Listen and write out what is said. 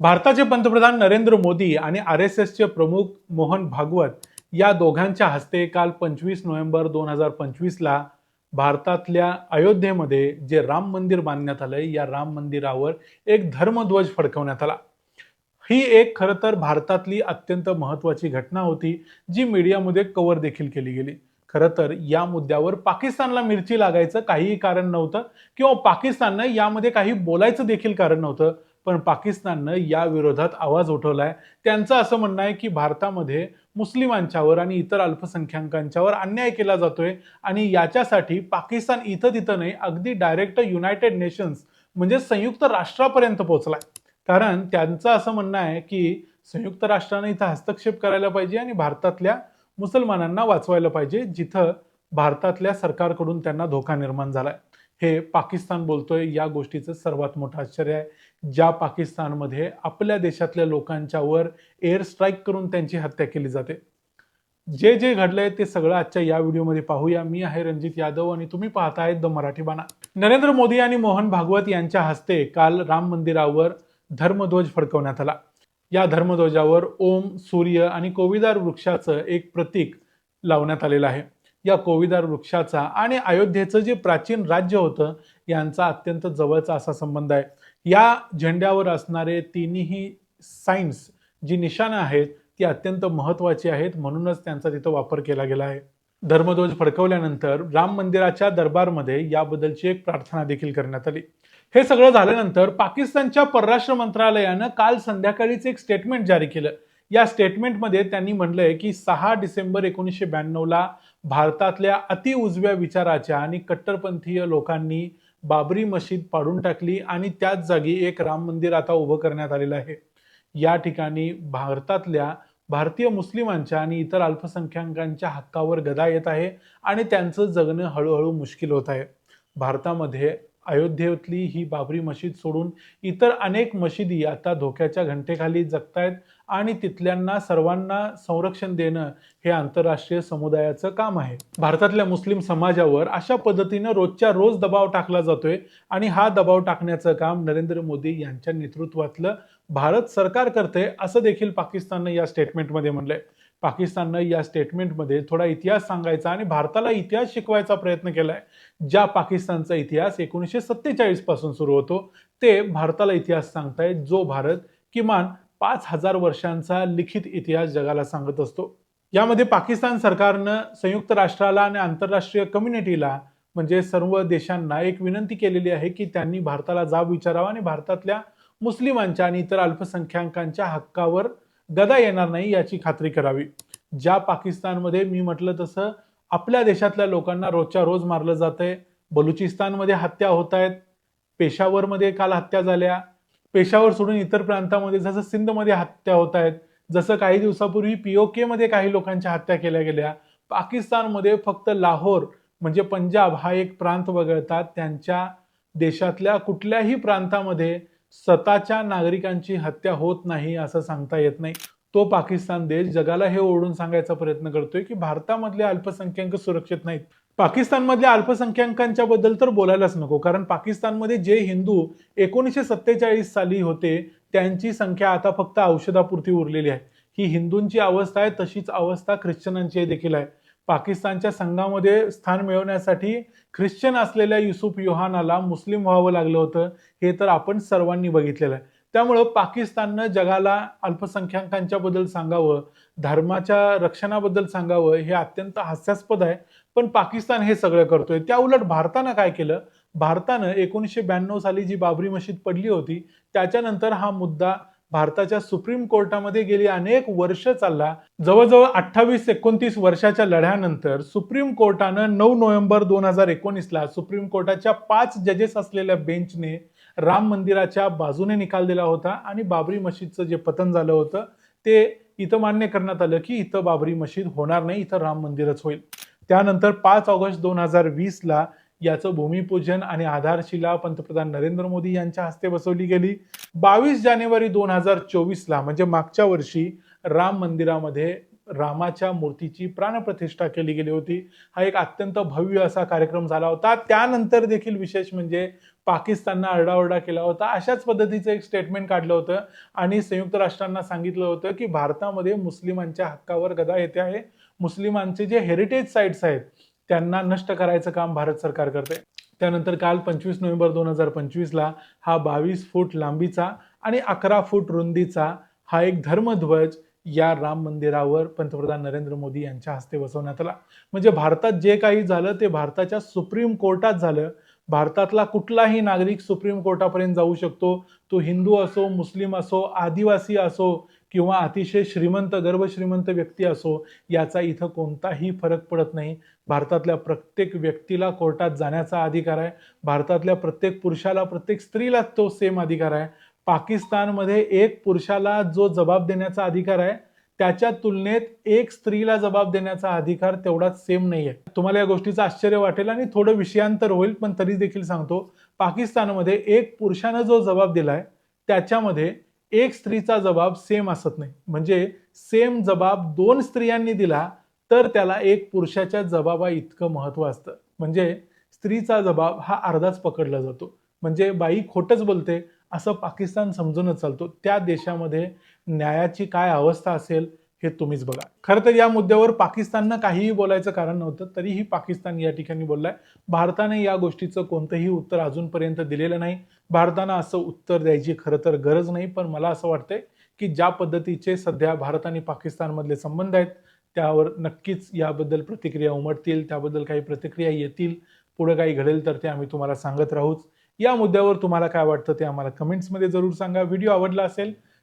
भारताचे पंतप्रधान नरेंद्र मोदी आणि आर एस एसचे प्रमुख मोहन भागवत या दोघांच्या हस्ते काल पंचवीस नोव्हेंबर दोन हजार पंचवीसला भारतातल्या अयोध्येमध्ये जे राम मंदिर बांधण्यात आलंय या राम मंदिरावर एक धर्मध्वज फडकवण्यात आला. ही एक खरं तर भारतातली अत्यंत महत्वाची घटना होती जी मीडियामध्ये कव्हर देखील केली गेली. खरं तर या मुद्द्यावर पाकिस्तानला मिरची लागायचं काहीही कारण नव्हतं किंवा पाकिस्ताननं यामध्ये काही बोलायचं देखील कारण नव्हतं पण पाकिस्ताननं या विरोधात आवाज उठवलाय. त्यांचं असं म्हणणं आहे की भारतामध्ये मुस्लिमांच्यावर आणि इतर अल्पसंख्याकांच्यावर अन्याय केला जातोय आणि याच्यासाठी पाकिस्तान इथं तिथं नाही अगदी डायरेक्ट युनायटेड नेशन्स म्हणजे संयुक्त राष्ट्रापर्यंत पोहोचलाय. कारण त्यांचं असं म्हणणं आहे की संयुक्त राष्ट्राने इथं हस्तक्षेप करायला पाहिजे आणि भारतातल्या मुसलमानांना वाचवायला पाहिजे जिथं भारतातल्या सरकारकडून त्यांना धोका निर्माण झालाय. हे पाकिस्तान बोलतोय या गोष्टीचं सर्वात मोठं आश्चर्य आहे. ज्या पाकिस्तानमध्ये आपल्या देशातल्या लोकांच्यावर एअर स्ट्राईक करून त्यांची हत्या केली जाते. जे जे घडलंय ते सगळं आजच्या या व्हिडिओमध्ये पाहूया. मी आहे रणजित यादव आणि तुम्ही पाहताय द मराठी बाणा. नरेंद्र मोदी आणि मोहन भागवत यांच्या हस्ते काल राम मंदिरावर धर्मध्वज फडकवण्यात आला. या धर्मध्वजावर ओम सूर्य आणि कोविदार वृक्षाचं एक प्रतीक लावण्यात आलेलं आहे. या कोविदार वृक्षाचा आणि अयोध्येचं जे प्राचीन राज्य होतं यांचा अत्यंत जवळचा असा संबंध आहे. या झेंड्यावर असणारे तिन्ही साईन्स जी निशाणं आहेत ती अत्यंत महत्वाची आहेत. म्हणूनच त्यांचा तिथं वापर केला गेला आहे. धर्मध्वज फडकवल्यानंतर राम मंदिराच्या दरबारमध्ये याबद्दलची एक प्रार्थना देखील करण्यात आली. हे सगळं झाल्यानंतर पाकिस्तानच्या परराष्ट्र मंत्रालयानं काल संध्याकाळीच एक स्टेटमेंट जारी केलं. या स्टेटमेंटमध्ये त्यांनी म्हटलंय की सहा डिसेंबर एकोणीसशे ब्याण्णवला भारतातल्या अति उजव्या विचाराच्या आणि कट्टरपंथीय लोकांनी बाबरी मशीद पाडून टाकली आणि त्याच जागी एक राम मंदिर आता उभं करण्यात आलेलं आहे. या ठिकाणी भारतातल्या भारतीय मुस्लिमांच्या आणि इतर अल्पसंख्याकांच्या हक्कावर गदा येत आहे आणि त्यांचं जगणं हळूहळू मुश्किल होत आहे. भारतामध्ये अयोध्येतली ही बाबरी मशीद सोडून इतर अनेक मशिदी आता धोक्याच्या घंटेखाली जगतायत आणि तिथल्यांना सर्वांना संरक्षण देणं हे आंतरराष्ट्रीय समुदायाचं काम आहे. भारतातल्या मुस्लिम समाजावर अशा पद्धतीनं रोजच्या रोज दबाव टाकला जातोय आणि हा दबाव टाकण्याचं काम नरेंद्र मोदी यांच्या नेतृत्वातलं भारत सरकार करते असं देखील पाकिस्ताननं या स्टेटमेंटमध्ये म्हणलंय पाकिस्ताननं या स्टेटमेंटमध्ये थोडा इतिहास सांगायचा आणि भारताला इतिहास शिकवायचा प्रयत्न केलाय. ज्या पाकिस्तानचा इतिहास एकोणीसशे सत्तेचाळीसपासून सुरू होतो ते भारताला इतिहास सांगतायत जो भारत किमान पाच हजार वर्षांचा लिखित इतिहास जगाला सांगत असतो. यामध्ये पाकिस्तान सरकारनं संयुक्त राष्ट्राला आणि आंतरराष्ट्रीय कम्युनिटीला म्हणजे सर्व देशांना एक विनंती केलेली आहे की त्यांनी भारताला जाब विचारावा आणि भारतातल्या मुस्लिमांच्या आणि इतर अल्पसंख्याकांच्या हक्कावर गदा येणार नाही याची खात्री करावी. ज्या पाकिस्तानमध्ये मी म्हटलं तसं आपल्या देशातल्या लोकांना रोजच्या रोज मारलं जातंय. बलुचिस्तानमध्ये हत्या होत आहेत पेशावरमध्ये काल हत्या झाल्या. पेशावर सोडून इतर प्रांतामध्ये जसं सिंधमध्ये हत्या होत आहेत जसं काही दिवसापूर्वी पीओके मध्ये काही लोकांच्या हत्या केल्या गेल्या पाकिस्तानमध्ये फक्त लाहोर म्हणजे पंजाब हा एक प्रांत वगळता त्यांच्या देशातल्या कुठल्याही प्रांतामध्ये स्वतःच्या नागरिकांची हत्या होत नाही असं सांगता येत नाही. तो पाकिस्तान देश जगाला हे ओढून सांगायचा प्रयत्न करतोय की भारतामधले अल्पसंख्याक सुरक्षित नाहीत. पाकिस्तानमधल्या अल्पसंख्याकांच्या बद्दल तर बोलायलाच नको कारण पाकिस्तानमध्ये जे हिंदू एकोणीसशे सत्तेचाळीस साली होते त्यांची संख्या आता फक्त औषधापुरती उरलेली आहे. ही हिंदूंची अवस्था आहे तशीच अवस्था ख्रिश्चनांची देखील आहे. पाकिस्तानच्या संघामध्ये स्थान मिळवण्यासाठी ख्रिश्चन असलेल्या युसुफ युहानाला मुस्लिम व्हावं लागलं होतं. हे तर आपण सर्वांनी बघितलेलं आहे. त्यामुळं पाकिस्ताननं जगाला अल्पसंख्याकांच्या बद्दल सांगावं धर्माच्या रक्षणाबद्दल सांगावं हे अत्यंत हास्यास्पद आहे. पण पाकिस्तान हे सगळं करतोय. त्या उलट भारतानं काय केलं? भारतानं एकोणीसशे ब्याण्णव साली जी बाबरी मशीद पडली होती त्याच्यानंतर हा मुद्दा भारताच्या सुप्रीम कोर्टामध्ये गेली अनेक वर्ष चालला. जवळजवळ अठ्ठावीस एकोणतीस वर्षाच्या लढ्यानंतर सुप्रीम कोर्टानं नऊ नोव्हेंबर दोन हजार एकोणीसला सुप्रीम कोर्टाच्या पाच जजेस असलेल्या बेंचने राम मंदिराच्या बाजूने निकाल दिला होता आणि बाबरी मशीदचं जे पतन झालं होतं ते इथं मान्य करण्यात आलं की इथं बाबरी मशीद होणार नाही इथं राम मंदिरच होईल. त्यानंतर पाच ऑगस्ट दोन हजार वीसला याचं भूमिपूजन आणि आधारशिला पंतप्रधान नरेंद्र मोदी यांच्या हस्ते बसवली गेली. बावीस जानेवारी दोन हजार चोवीसला म्हणजे मागच्या वर्षी राम मंदिरामध्ये रामाच्या मूर्तीची प्राणप्रतिष्ठा केली गेली होती. हा एक अत्यंत भव्य असा कार्यक्रम झाला होता. त्यानंतर देखील विशेष म्हणजे पाकिस्ताननं आरडाओरडा केला होता. अशाच पद्धतीचं एक स्टेटमेंट काढलं होतं आणि संयुक्त राष्ट्रांना सांगितलं होतं की भारतामध्ये मुस्लिमांच्या हक्कावर गदा येते आहे. मुस्लिमांचे जे हेरिटेज साईट्स आहेत त्यांना नष्ट करायचं काम भारत सरकार करते. त्यानंतर काल पंचवीस नोव्हेंबर दोन हजार पंचवीसला हा बावीस फूट लांबीचा आणि अकरा फूट रुंदीचा हा एक धर्मध्वज या राम मंदिरावर पंतप्रधान नरेंद्र मोदी यांच्या हस्ते बसवण्यात आला. म्हणजे भारतात जे काही झालं ते भारताच्या सुप्रीम कोर्टात झालं. भारतातला कुठलाही नागरिक सुप्रीम कोर्टापर्यंत जाऊ शकतो. तो हिंदू असो मुस्लिम असो आदिवासी असो किंवा अतिशय श्रीमंत गर्भश्रीमंत व्यक्ती असो याचा इथं कोणताही फरक पडत नाही. भारतातल्या प्रत्येक व्यक्तीला कोर्टात जाण्याचा अधिकार आहे. भारतातल्या प्रत्येक पुरुषाला प्रत्येक स्त्रीला तो सेम अधिकार आहे. पाकिस्तानमध्ये एक पुरुषाला जो जबाब देण्याचा अधिकार आहे त्याच्या तुलनेत एक स्त्रीला जबाब देण्याचा अधिकार तेवढाच सेम नाही आहे तुम्हाला या गोष्टीचं आश्चर्य वाटेल आणि थोडं विषयांतर होईल पण तरी देखील सांगतो. पाकिस्तानमध्ये एक पुरुषानं जो जबाब दिलाय त्याच्यामध्ये एक स्त्रीचा जबाब सेम असत नाही. म्हणजे सेम जबाब दोन स्त्रियांनी दिला तर त्याला एक पुरुषाच्या जबाबा इतकं महत्त्व असतं. म्हणजे स्त्रीचा जबाब हा अर्धाच पकडला जातो. म्हणजे बाई खोटच बोलते असं पाकिस्तान समजूनच चालतो. त्या देशामध्ये न्यायाची काय अवस्था असेल हे तुम्हीच बघा. खरं तर या मुद्द्यावर पाकिस्ताननं काहीही बोलायचं कारण नव्हतं तरीही पाकिस्तान या ठिकाणी बोललाय. भारताने या गोष्टीचं कोणतंही उत्तर अजूनपर्यंत दिलेलं नाही. भारतानं असं उत्तर द्यायची खरं तर गरज नाही पण मला असं वाटतंय की ज्या पद्धतीचे सध्या भारत आणि पाकिस्तानमधले संबंध आहेत त्यावर नक्कीच याबद्दल प्रतिक्रिया उमटतील त्याबद्दल काही प्रतिक्रिया येतील पुढे काही घडेल तर ते आम्ही तुम्हाला सांगत राहूच. या मुद्द्यावर तुम्हाला काय वाटतं ते आम्हाला कमेंट्समध्ये जरूर सांगा. व्हिडिओ आवडला असेल